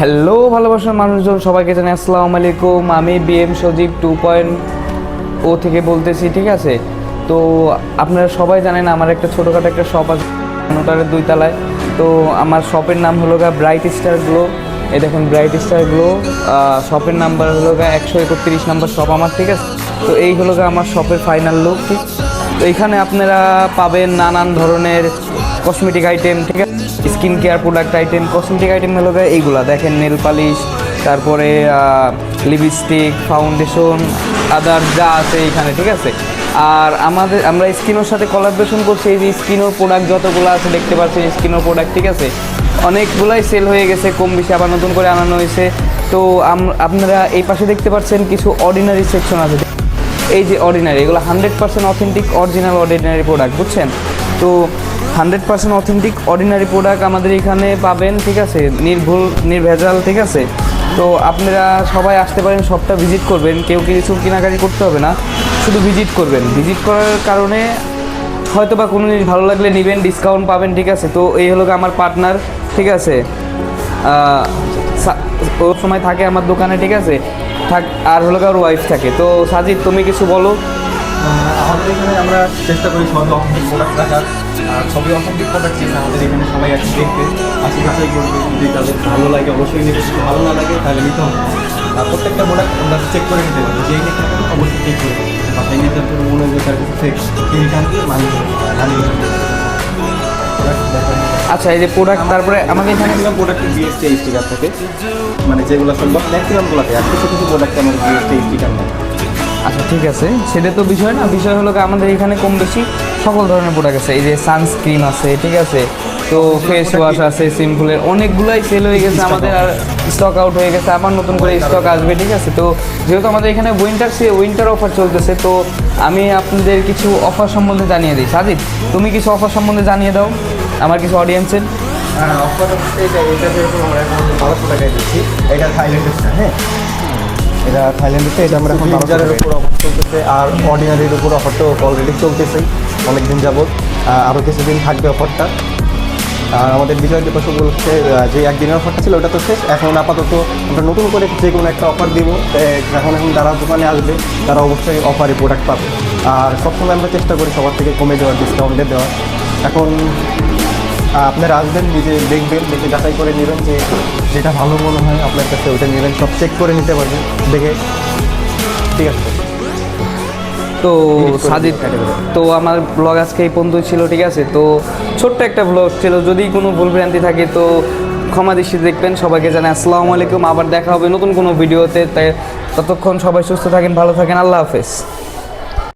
Hello ভালোবাসার মানুষজন, সবাইকে জানাই আসসালামু আলাইকুম। আমি BM Sajib two point O থেকে বলতেছি, ঠিক আছে? তো আপনারা সবাই জানেন, আমার একটা ছোটোখাটো একটা শপ আছে দুই তলায়। তো আমার শপের নাম হলো গা ব্রাইট স্টার গ্লো এই দেখেন ব্রাইট স্টার গ্লো শপের নাম্বার হলো গা একশো একত্রিশ নাম্বার শপ আমার, ঠিক আছে? তো এই হলো গা আমার শপের ফাইনাল লুক ঠিক? তো এখানে আপনারা পাবেন নানান ধরনের কসমেটিক আইটেম ঠিক আছে? Skin care product item, cosmetic item হলো এইগুলা। দেখেন নেল পালিশ, তারপরে লিপস্টিক, ফাউন্ডেশন, আদার যা আছে এখানে, ঠিক আছে? আর আমাদের, আমরা স্কিনোর সাথে কোলাবরেশন করছি, এই যে স্কিনোর প্রোডাক্ট যতগুলো আছে, দেখতে পাচ্ছেন স্কিনোর প্রোডাক্ট, ঠিক আছে? অনেকগুলাই সেল হয়ে গেছে, কম বেশি আবার নতুন করে আনানো হয়েছে। তো আপনারা এই পাশে দেখতে পাচ্ছেন কিছু অর্ডিনারি সেকশন আছে। এই যে অর্ডিনারি এগুলো hundred percent authentic original ordinary product বুঝছেন? তো hundred percent authentic ordinary product আমাদের এখানে পাবেন, ঠিক আছে? নির্ভুল, নির্ভেজাল, ঠিক আছে? তো আপনারা সবাই আসতে পারেন সবটা ভিজিট করবেন। কেউ কিছু কেনাকাটি করতে হবে না, শুধু ভিজিট করবেন। ভিজিট করার কারণে হয়তো বা কোনো জিনিস ভালো লাগলে নেবেন ডিসকাউন্ট পাবেন, ঠিক আছে? তো এই হলো আমার পার্টনার ঠিক আছে? ও সময় থাকে আমার দোকানে, ঠিক আছে? থাক, আর হলো ওর ওয়াইফ থাকে। তো সাজিদ, তুমি কিছু বলো। আমাদের এখানে আমরা চেষ্টা করি সবাই অথেন্টিক প্রোডাক্ট রাখার। আর সবই অথেন্টিক প্রোডাক্ট কিনা আমাদের এখানে সবাই আসে দেখবে আসি করবে। যদি তাদের ভালো লাগে অবশ্যই নেবে যদি ভালো না লাগে তাহলে নিতে হবে। আর প্রত্যেকটা প্রোডাক্ট আমরা চেক করে নিতে পারব। যেই নিতে হবে অবশ্যই চেক করে বাসায় নিয়ে যাতে মনে হয় যে তার কিছু ফেক সেই রিটার্ন মানি মানি আচ্ছা এই যে প্রোডাক্ট তারপরে আমাদের এখানে প্রোডাক্টের জিএসটি স্টিকার থাকে। মানে যেগুলো সম্ভব ম্যাক্সিমামগুলোতে আর কিছু কিছু প্রোডাক্টে আমার জিএসটি স্টিকার নেই আচ্ছা ঠিক আছে। সেটা তো বিষয় না, বিষয় হলো আমাদের এখানে কম বেশি সকল ধরনের প্রোডাক্ট আছে। এই যে সানস্ক্রিন আছে, ঠিক আছে। তো ফেস ওয়াশ আছে সিম্পলের অনেকগুলাই সেল হয়ে গেছে আমাদের আর স্টক আউট হয়ে গেছে। আবার নতুন করে স্টক আসবে, ঠিক আছে। তো যেহেতু আমাদের এখানে উইন্টার সে উইন্টার অফার চলতেছে, তো আমি আপনাদের কিছু অফার সম্বন্ধে জানিয়ে দিই। সাজিদ, তুমি কিছু অফার সম্বন্ধে জানিয়ে দাও, আমার কিছু অডিয়েন্সের হ্যাঁ অফার হচ্ছে এটা এটা যেরকম আমরা এখন বারোশো টাকায় দিচ্ছি, এটা থাইল্যান্ডের হ্যাঁ। এটা থাইল্যান্ডের এটা আমরা এখন বাজারের উপর অফার চলতেছে আর অর্ডিনারির উপর অফারটা অলরেডি চলতেছে অনেকদিন যাবত আরও কিছুদিন থাকবে অফারটা আর আমাদের বিজয় দিবস উপলক্ষে যে একদিনের অফারটা ছিল ওটা তো শেষ। এখন আপাতত আমরা নতুন করে যে কোনো একটা অফার দিব। এখন এখন যারা দোকানে আসবে তারা অবশ্যই অফারে প্রোডাক্ট পাবে। আর সবসময় আমরা চেষ্টা করি সবার থেকে কমে দেওয়ার ডিসকাউন্টে দেওয়ার। এখন আপনারা আসবেন নিজে দেখবেন দেখে যাচাই করে নেবেন যে যেটা ভালো মনে হয় আপনার কাছে ওটা নেবেন সব চেক করে নিতে পারবেন দেখে। ঠিক আছে। তো সাজিদ তো আমার ব্লগ আজকে এই পর্যন্ত ছিল ঠিক আছে? তো ছোট্ট একটা ব্লগ ছিল যদি কোনো ভুল ভ্রান্তি থাকে তো ক্ষমা দৃষ্টিতে দেখবেন সবাইকে জানাই আসসালামু আলাইকুম আবার দেখা হবে নতুন কোনো ভিডিওতে তাই ততক্ষণ সবাই সুস্থ থাকেন ভালো থাকেন আল্লাহ হাফেজ।